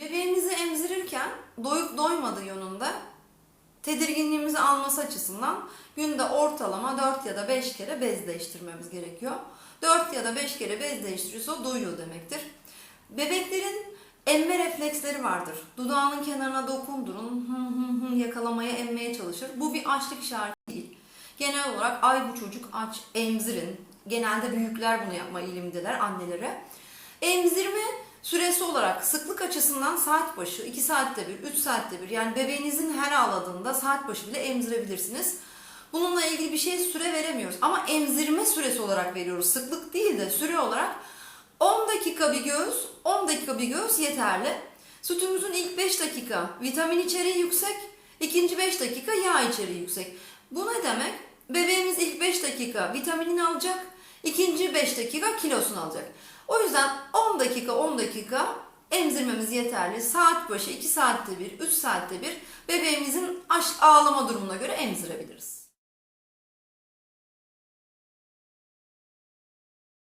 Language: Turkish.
Bebeğimizi emzirirken doyup doymadığı yönünde tedirginliğimizi alması açısından günde ortalama 4 ya da 5 kere bez değiştirmemiz gerekiyor. 4 ya da 5 kere bez değiştiriyorsa doyuyor demektir. Bebeklerin emme refleksleri vardır. Dudağının kenarına dokundurun, hı hı hı yakalamaya emmeye çalışır. Bu bir açlık işareti değil. Genel olarak ay bu çocuk aç, emzirin. Genelde büyükler bunu yapma eğilimindeler annelere. Emzirme süresi olarak sıklık açısından saat başı 2 saatte bir, 3 saatte bir yani bebeğinizin her ağladığında saat başı bile emzirebilirsiniz. Bununla ilgili bir şey süre veremiyoruz ama emzirme süresi olarak veriyoruz. Sıklık değil de süre olarak 10 dakika bir göğüs, 10 dakika bir göğüs yeterli. Sütümüzün ilk 5 dakika vitamin içeriği yüksek, ikinci 5 dakika yağ içeriği yüksek. Bu ne demek? Bebeğimiz ilk 5 dakika vitaminini alacak, ikinci 5 dakika kilosunu alacak. O yüzden 10 dakika 10 dakika emzirmemiz yeterli. Saat başı 2 saatte bir, 3 saatte bir bebeğimizin ağlama durumuna göre emzirebiliriz.